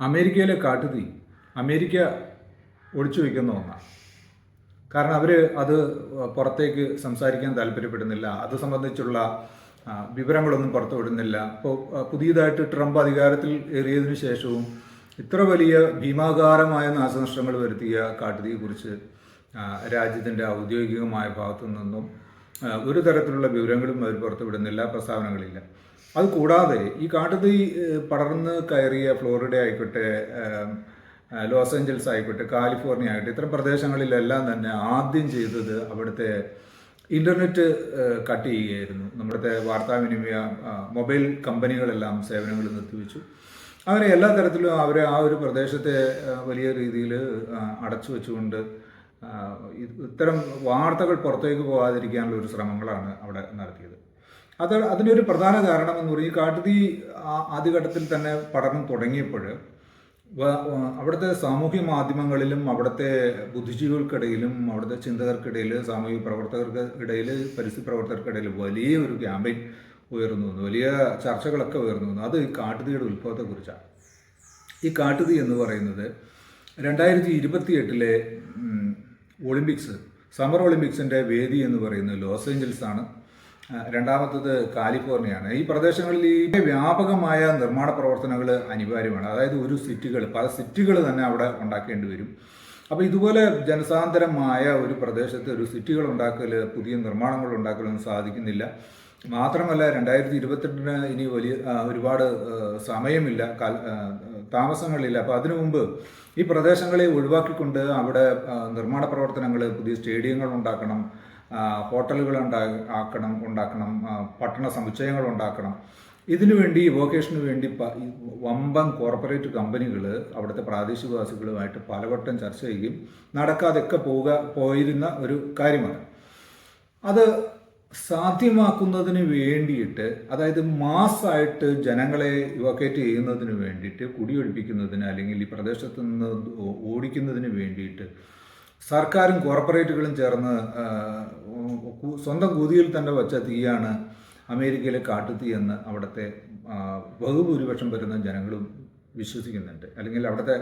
അമേരിക്കയിലെ കാട്ടുതീ അമേരിക്ക ഒളിച്ചു വയ്ക്കുന്ന ഒന്നാണ് കാരണം അവർ അത് പുറത്തേക്ക് സംസാരിക്കാൻ താല്പര്യപ്പെടുന്നില്ല. അത് സംബന്ധിച്ചുള്ള വിവരങ്ങളൊന്നും പുറത്തു വിടുന്നില്ല. ഇപ്പോൾ പുതിയതായിട്ട് ട്രംപ് അധികാരത്തിൽ ഏറിയതിനു ശേഷവും ഇത്ര വലിയ ഭീമാകാരമായ നാശനഷ്ടങ്ങൾ വരുത്തിയ കാട്ടുതീയെക്കുറിച്ച് രാജ്യത്തിന്റെ ഔദ്യോഗികമായ ഭാഗത്തു നിന്നും ഒരു തരത്തിലുള്ള വിവരങ്ങളും അവർ പുറത്തുവിടുന്നില്ല പ്രസ്താവനകളില്ല. അത് കൂടാതെ ഈ കാട്ടുതീ പടർന്ന് കയറിയ ഫ്ലോറിഡ ആയിക്കോട്ടെ ലോസ് ഏഞ്ചൽസ് ആയിക്കോട്ടെ കാലിഫോർണിയ ആയിക്കോട്ടെ ഇത്തരം പ്രദേശങ്ങളിലെല്ലാം തന്നെ ആദ്യം ചെയ്തത് അവിടുത്തെ ഇന്റർനെറ്റ് കട്ട് ചെയ്യുകയായിരുന്നു. നമ്മുടെ വാർത്താവിനിമയ മൊബൈൽ കമ്പനികളെല്ലാം സേവനങ്ങൾ നിർത്തിവെച്ചു. അങ്ങനെ എല്ലാ തരത്തിലും അവരെ ആ ഒരു പ്രദേശത്തെ വലിയ രീതിയിൽ അടച്ചു വെച്ചുകൊണ്ട് ഇത്തരം വാർത്തകൾ പുറത്തേക്ക് പോകാതിരിക്കാനുള്ള ഒരു ശ്രമങ്ങളാണ് അവിടെ നടത്തിയത്. അത് അതിന്റെ ഒരു പ്രധാന കാരണം എന്ന് പറഞ്ഞാൽ കാട്ടുതീ ആദ്യഘട്ടത്തിൽ തന്നെ പഠനം തുടങ്ങിയപ്പോൾ അവിടുത്തെ സാമൂഹ്യ മാധ്യമങ്ങളിലും അവിടുത്തെ ബുദ്ധിജീവികൾക്കിടയിലും അവിടുത്തെ ചിന്തകർക്കിടയിൽ സാമൂഹിക പ്രവർത്തകർക്ക് ഇടയിൽ പരിസ്ഥിതി പ്രവർത്തകർക്കിടയിൽ വലിയ ഒരു ക്യാമ്പയിൻ ഉയർന്നു വന്നു. വലിയ ചർച്ചകളൊക്കെ ഉയർന്നു വന്നു. അത് ഈ കാട്ടുതീയുടെ ഉത്ഭവത്തെക്കുറിച്ചാണ് ഈ കാട്ടുതീ എന്ന് പറയുന്നത് രണ്ടായിരത്തി ഇരുപത്തി എട്ടിലെ ഒളിമ്പിക്സ് സമ്മർ ഒളിമ്പിക്സിന്റെ വേദി എന്ന് പറയുന്നത് ലോസ് ഏഞ്ചൽസ് ആണ് രണ്ടാമത്തത് കാലിഫോർണിയയാണ് ഈ പ്രദേശങ്ങളിൽ ഈ വ്യാപകമായ നിർമ്മാണ പ്രവർത്തനങ്ങൾ അനിവാര്യമാണ്. അതായത് ഒരു സിറ്റികൾ പല സിറ്റികൾ തന്നെ അവിടെ ഉണ്ടാക്കേണ്ടി വരും. അപ്പോൾ ഇതുപോലെ ജനസാന്ദ്രമായ ഒരു പ്രദേശത്ത് ഒരു സിറ്റികൾ ഉണ്ടാക്കൽ പുതിയ നിർമ്മാണങ്ങൾ ഉണ്ടാക്കലൊന്നും സാധിക്കുന്നില്ല. മാത്രമല്ല രണ്ടായിരത്തി ഇരുപത്തെട്ടിന് ഇനി വലിയ ഒരുപാട് സമയമില്ല താമസങ്ങളില്ല. അപ്പോൾ അതിനു മുമ്പ് ഈ പ്രദേശങ്ങളെ ഒഴിവാക്കിക്കൊണ്ട് അവിടെ നിർമ്മാണ പ്രവർത്തനങ്ങൾ പുതിയ സ്റ്റേഡിയങ്ങൾ ഉണ്ടാക്കണം. ഹോട്ടലുകൾ ഉണ്ടാ ആക്കണം ഉണ്ടാക്കണം പട്ടണ സമുച്ചയങ്ങൾ ഉണ്ടാക്കണം. ഇതിനു വേണ്ടി വൊക്കേഷന് വേണ്ടി വമ്പൻ കോർപ്പറേറ്റ് കമ്പനികൾ അവിടുത്തെ പ്രാദേശികവാസികളുമായിട്ട് പലവട്ടം ചർച്ച ചെയ്യുകയും നടക്കാതെയൊക്കെ പോവുക പോയിരുന്ന ഒരു കാര്യമാണ്. അത് സാധ്യമാക്കുന്നതിന് വേണ്ടിയിട്ട് അതായത് മാസ്സായിട്ട് ജനങ്ങളെ ഇവക്കേറ്റ് ചെയ്യുന്നതിന് വേണ്ടിയിട്ട് കുടിയൊഴിപ്പിക്കുന്നതിന് അല്ലെങ്കിൽ ഈ പ്രദേശത്ത് നിന്ന് ഓടിക്കുന്നതിന് വേണ്ടിയിട്ട് സർക്കാരും കോർപ്പറേറ്റുകളും ചേർന്ന് സ്വന്തം കുതിയിൽ തന്നെ വച്ച തീയാണ് അമേരിക്കയിലെ കാട്ടുതീ എന്ന് അവിടുത്തെ ബഹുഭൂരിപക്ഷം വരുന്ന ജനങ്ങളും വിശ്വസിക്കുന്നുണ്ട്. അല്ലെങ്കിൽ അവിടുത്തെ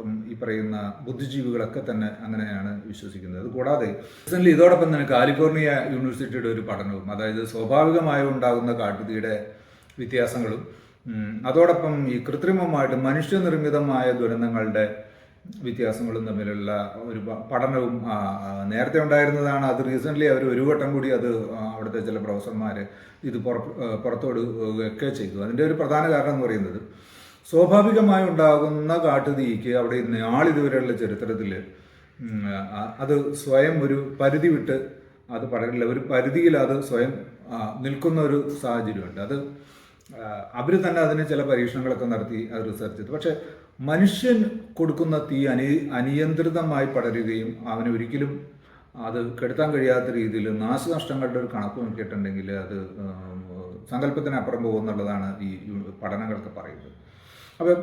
ഉം, ഈ പറയുന്ന ബുദ്ധിജീവികളൊക്കെ തന്നെ അങ്ങനെയാണ് വിശ്വസിക്കുന്നത്. കൂടാതെ റീസെന്റ് ഇതോടൊപ്പം തന്നെ കാലിഫോർണിയ യൂണിവേഴ്സിറ്റിയുടെ ഒരു പഠനവും അതായത് സ്വാഭാവികമായി ഉണ്ടാകുന്ന കാട്ടുതീയുടെ വ്യത്യാസങ്ങളും അതോടൊപ്പം ഈ കൃത്രിമമായിട്ട് മനുഷ്യനിർമ്മിതമായ ദുരന്തങ്ങളുടെ വ്യത്യാസങ്ങളും തമ്മിലുള്ള ഒരു പഠനവും നേരത്തെ ഉണ്ടായിരുന്നതാണ്. അത് റീസെന്റ്ലി അവർ ഒരു വട്ടം കൂടി അത് അവിടുത്തെ ചില പ്രൊഫസർമാർ ഇത് പുറത്തോടുകയൊക്കെ ചെയ്തു. അതിന്റെ ഒരു പ്രധാന കാരണം എന്ന് പറയുന്നത് സ്വാഭാവികമായി ഉണ്ടാകുന്ന കാട്ടുതീക്ക് അവിടെ നാളിതുവരെയുള്ള ചരിത്രത്തിൽ അത് സ്വയം ഒരു പരിധി വിട്ട് അത് പടരില്ല ഒരു പരിധിയിൽ അത് സ്വയം നിൽക്കുന്ന ഒരു സാഹചര്യമുണ്ട്. അത് അവർ തന്നെ അതിന് ചില പരീക്ഷണങ്ങളൊക്കെ നടത്തി അത് റിസർച്ച് ചെയ്തു. പക്ഷേ മനുഷ്യൻ കൊടുക്കുന്ന തീ അനി അനിയന്ത്രിതമായി പടരുകയും അവന് ഒരിക്കലും അത് കെടുത്താൻ കഴിയാത്ത രീതിയിൽ നാശനഷ്ടങ്ങളുടെ ഒരു കണക്ക് നോക്കിയിട്ടുണ്ടെങ്കിൽ അത് സങ്കല്പത്തിനപ്പുറം പോകുമെന്നുള്ളതാണ് ഈ പഠനങ്ങളൊക്കെ പറയുന്നത്. അപ്പം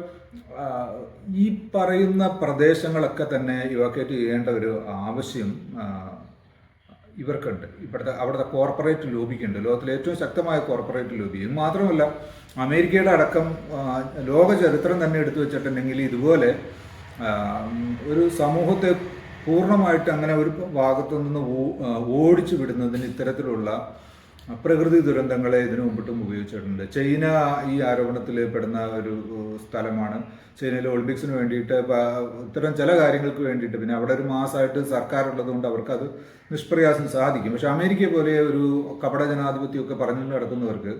ഈ പറയുന്ന പ്രദേശങ്ങളൊക്കെ തന്നെ ഇവക്കേറ്റ് ചെയ്യേണ്ട ഒരു ആവശ്യം ഇവർക്കുണ്ട്. ഇവിടുത്തെ അവിടുത്തെ കോർപ്പറേറ്റ് ലോബിക്കുണ്ട് ലോകത്തിലെ ഏറ്റവും ശക്തമായ കോർപ്പറേറ്റ് ലോബി മാത്രമല്ല അമേരിക്കയുടെ അടക്കം ലോക ചരിത്രം തന്നെ എടുത്തു വെച്ചിട്ടുണ്ടെങ്കിൽ ഇതുപോലെ ഒരു സമൂഹത്തെ പൂർണമായിട്ട് അങ്ങനെ ഒരു ഭാഗത്തു നിന്ന് ഓടിച്ചു വിടുന്നതിന് ഇത്തരത്തിലുള്ള പ്രകൃതി ദുരന്തങ്ങളെ ഇതിനു മുമ്പിട്ടും ഉപയോഗിച്ചിട്ടുണ്ട്. ചൈന ഈ ആരോപണത്തിൽ പെടുന്ന ഒരു സ്ഥലമാണ്. ചൈനയിലെ ഒളിമ്പിക്സിന് വേണ്ടിയിട്ട് ഇത്തരം ചില കാര്യങ്ങൾക്ക് വേണ്ടിയിട്ട് പിന്നെ അവിടെ ഒരു മാസമായിട്ട് സർക്കാർ ഉള്ളതുകൊണ്ട് അവർക്കത് നിഷ്പ്രയാസം സാധിക്കും. പക്ഷെ അമേരിക്ക പോലെ ഒരു കപട ജനാധിപത്യമൊക്കെ പറഞ്ഞു നടക്കുന്നവർക്ക്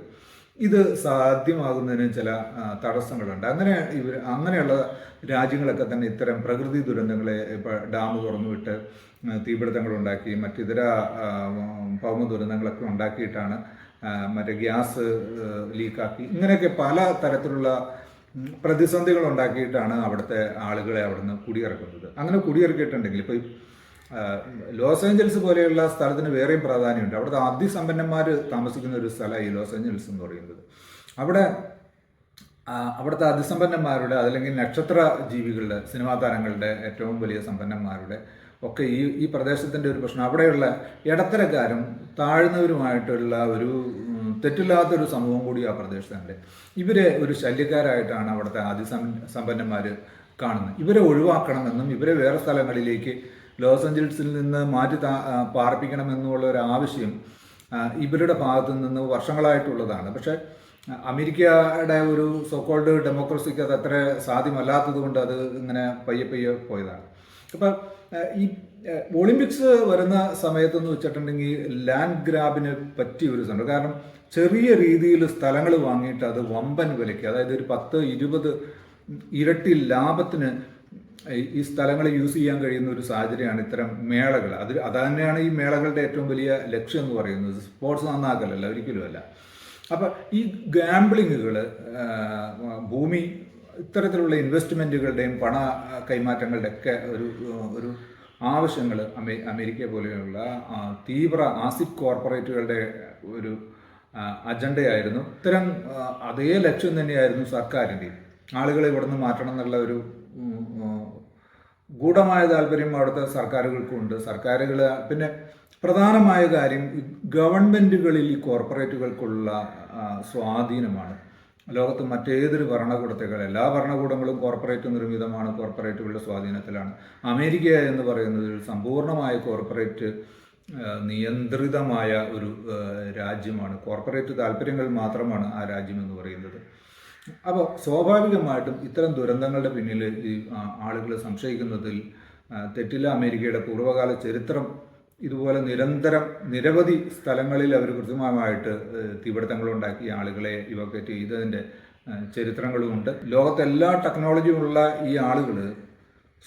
ഇത് സാധ്യമാകുന്നതിന് ചില തടസ്സങ്ങളുണ്ട്. അങ്ങനെ ഇവർ അങ്ങനെയുള്ള രാജ്യങ്ങളൊക്കെ തന്നെ ഇത്തരം പ്രകൃതി ദുരന്തങ്ങളെ ഇപ്പോൾ ഡാം തുറന്നുവിട്ട് ഉണ്ടാക്കി മറ്റിതര ഭൗമ ദുരന്തങ്ങളൊക്കെ ഉണ്ടാക്കിയിട്ടാണ് മറ്റേ ഗ്യാസ് ലീക്കാക്കി. ഇങ്ങനെയൊക്കെ പല തരത്തിലുള്ള പ്രതിസന്ധികൾ ഉണ്ടാക്കിയിട്ടാണ് അവിടുത്തെ ആളുകളെ അവിടുന്ന് കുടിയിറക്കുന്നത്. അങ്ങനെ കുടിയിറക്കിയിട്ടുണ്ടെങ്കിൽ ഇപ്പോൾ ലോസ് ഏഞ്ചൽസ് പോലെയുള്ള സ്ഥലത്തിന് വേറെയും പ്രാധാന്യമുണ്ട്. അവിടുത്തെ അതിസമ്പന്നന്മാർ താമസിക്കുന്ന ഒരു സ്ഥലമാണ് ഈ ലോസ് ഏഞ്ചൽസ് എന്ന് പറയുന്നത്. അവിടെ അവിടുത്തെ അതിസമ്പന്നന്മാരുടെ അതല്ലെങ്കിൽ നക്ഷത്ര ജീവികളുടെ സിനിമാ താരങ്ങളുടെ ഏറ്റവും വലിയ സമ്പന്നന്മാരുടെ ഒക്കെ ഈ ഈ പ്രദേശത്തിന്റെ ഒരു പ്രശ്നം. അവിടെയുള്ള ഇടത്തരക്കാരും താഴ്ന്നവരുമായിട്ടുള്ള ഒരു തെറ്റില്ലാത്തൊരു സമൂഹം കൂടി ആ പ്രദേശത്തുണ്ട്. ഇവരെ ഒരു ശല്യക്കാരായിട്ടാണ് അവിടുത്തെ അതിസമ്പന്നന്മാർ കാണുന്നത്. ഇവരെ ഒഴിവാക്കണമെന്നും ഇവരെ വേറെ സ്ഥലങ്ങളിലേക്ക് ലോസ് ഏഞ്ചൽസിൽ നിന്ന് മാറ്റി താ- പാർപ്പിക്കണമെന്നുള്ള ഒരു ആവശ്യം ഇവരുടെ ഭാഗത്തു നിന്ന് വർഷങ്ങളായിട്ടുള്ളതാണ്. പക്ഷേ അമേരിക്കയുടെ ഒരു സോക്കോൾഡ് ഡെമോക്രസിക്ക് അത് അത്ര സാധ്യമല്ലാത്തത് കൊണ്ട് അത് ഇങ്ങനെ പയ്യെ പയ്യെ പോയതാണ്. അപ്പം ഈ ഒളിമ്പിക്സ് വരുന്ന സമയത്തെന്ന് വെച്ചിട്ടുണ്ടെങ്കിൽ ലാൻഡ് ഗ്രാബിന് പറ്റിയ ഒരു സംഭവം. കാരണം ചെറിയ രീതിയിൽ സ്ഥലങ്ങൾ വാങ്ങിയിട്ട് അത് വമ്പൻ വിലയ്ക്ക് അതായത് ഒരു പത്ത് ഇരുപത് ഇരട്ടി ലാഭത്തിന് ഈ- സ്ഥലങ്ങൾ യൂസ് ചെയ്യാൻ കഴിയുന്ന ഒരു സാഹചര്യമാണ് ഇത്തരം മേളകൾ. അത് അത് തന്നെയാണ് ഈ മേളകളുടെ ഏറ്റവും വലിയ ലക്ഷ്യം എന്ന് പറയുന്നത്. സ്പോർട്സ് നന്നാക്കലല്ല ഒരിക്കലുമല്ല അപ്പം ഈ ഗാംബ്ലിങ്ങുകൾ ഭൂമി ഇത്തരത്തിലുള്ള ഇൻവെസ്റ്റ്മെന്റുകളുടെയും പണ കൈമാറ്റങ്ങളുടെ ഒക്കെ ഒരു ഒരു ആവശ്യങ്ങൾ അമേ അമേരിക്ക പോലെയുള്ള തീവ്ര ആസിഡ് കോർപ്പറേറ്റുകളുടെ ഒരു അജണ്ടയായിരുന്നു. ഇത്തരം അതേ ലക്ഷ്യം തന്നെയായിരുന്നു സർക്കാരിന്റെ ആളുകളെ ഇവിടുന്ന് മാറ്റണം എന്നുള്ള ഒരു ഗൂഢമായ താല്പര്യം അവിടുത്തെ സർക്കാരുകൾക്കുണ്ട്. സർക്കാരുകൾ പിന്നെ പ്രധാനമായ കാര്യം ഗവൺമെന്റുകളിൽ ഈ കോർപ്പറേറ്റുകൾക്കുള്ള സ്വാധീനമാണ്. ലോകത്ത് മറ്റേതൊരു ഭരണകൂടത്തേക്കാൾ എല്ലാ ഭരണകൂടങ്ങളും കോർപ്പറേറ്റ് നിർമ്മിതമാണ് കോർപ്പറേറ്റുകളുടെ സ്വാധീനത്തിലാണ്. അമേരിക്ക എന്ന് പറയുന്നത് ഒരു സമ്പൂർണമായ കോർപ്പറേറ്റ് നിയന്ത്രിതമായ ഒരു രാജ്യമാണ്. കോർപ്പറേറ്റ് താല്പര്യങ്ങൾ മാത്രമാണ് ആ രാജ്യം എന്ന് പറയുന്നത്. അപ്പോൾ സ്വാഭാവികമായിട്ടും ഇത്തരം ദുരന്തങ്ങളുടെ പിന്നിൽ ഈ ആളുകൾ സംശയിക്കുന്നതിൽ തെറ്റില്ല അമേരിക്കയുടെ പൂർവകാല ചരിത്രം ഇതുപോലെ നിരന്തരം നിരവധി സ്ഥലങ്ങളിൽ അവർ കൃത്യമായിട്ട് ഏഹ്, തീപിടുത്തങ്ങളുണ്ടാക്കി ആളുകളെ ഇവക്കേറ്റ് ചെയ്തതിന്റെ ചരിത്രങ്ങളുമുണ്ട് ലോകത്തെല്ലാ ടെക്നോളജിയുമുള്ള ടെക്നോളജിയും ഈ ആളുകൾ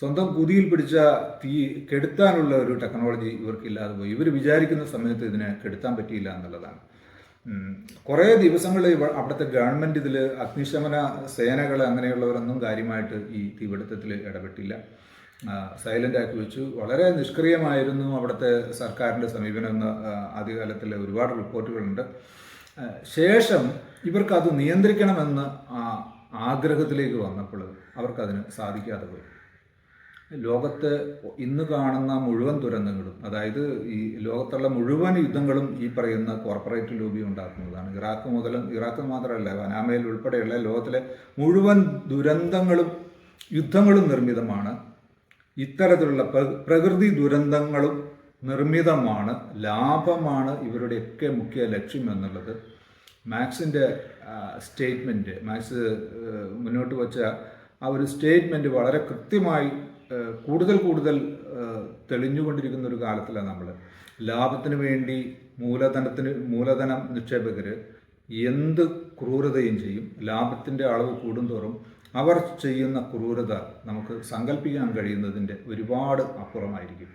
സ്വന്തം കുതിയിൽ പിടിച്ച തീ കെടുത്താനുള്ള ഒരു ടെക്നോളജി ഇവർക്കില്ലാതെ പോയി ഇവർ വിചാരിക്കുന്ന സമയത്ത് ഇതിനെ കെടുത്താൻ പറ്റിയില്ല എന്നുള്ളതാണ്. കുറേ ദിവസങ്ങൾ അവിടുത്തെ ഗവൺമെന്റ് ഇതിൽ അഗ്നിശമന സേനകൾ അങ്ങനെയുള്ളവരൊന്നും കാര്യമായിട്ട് ഈ തീപിടുത്തത്തിൽ ഇടപെട്ടില്ല. സൈലന്റ് ആക്കി വെച്ചു. വളരെ നിഷ്ക്രിയമായിരുന്നു അവിടുത്തെ സർക്കാരിന്റെ സമീപനം എന്ന് ആദ്യകാലത്തിൽ ഒരുപാട് റിപ്പോർട്ടുകളുണ്ട്. ശേഷം ഇവർക്കത് നിയന്ത്രിക്കണമെന്ന് ആഗ്രഹത്തിലേക്ക് വന്നപ്പോൾ അവർക്കതിന് സാധിക്കാതെ പോയി. ലോകത്ത് ഇന്ന് കാണുന്ന മുഴുവൻ ദുരന്തങ്ങളും അതായത് ഈ ലോകത്തുള്ള മുഴുവൻ യുദ്ധങ്ങളും ഈ പറയുന്ന കോർപ്പറേറ്റ് ലോബി ഉണ്ടാക്കുന്നതാണ്. ഇറാഖ് മുതൽ ഇറാഖ് മാത്രമല്ല വനാമയിൽ ഉൾപ്പെടെയുള്ള ലോകത്തിലെ മുഴുവൻ ദുരന്തങ്ങളും യുദ്ധങ്ങളും നിർമ്മിതമാണ്. ഇത്തരത്തിലുള്ള പ്രകൃതി ദുരന്തങ്ങളും നിർമ്മിതമാണ് ലാഭമാണ് ഇവരുടെയൊക്കെ മുഖ്യ ലക്ഷ്യം എന്നുള്ളത്. മാക്സിന്റെ സ്റ്റേറ്റ്മെന്റ് മാക്സ് മുന്നോട്ട് വച്ച ആ ഒരു സ്റ്റേറ്റ്മെന്റ് വളരെ കൃത്യമായി കൂടുതൽ കൂടുതൽ തെളിഞ്ഞുകൊണ്ടിരിക്കുന്ന ഒരു കാലത്തിലാണ് നമ്മൾ ലാഭത്തിന് വേണ്ടി മൂലധനത്തിന് മൂലധനം നിക്ഷേപകർ എന്ത് ക്രൂരതയും ചെയ്യും. ലാഭത്തിന്റെ അളവ് കൂടുന്തോറും അവർ ചെയ്യുന്ന ക്രൂരത നമുക്ക് സങ്കല്പിക്കാൻ കഴിയുന്നതിന്റെ ഒരുപാട് അപ്പുറമായിരിക്കും.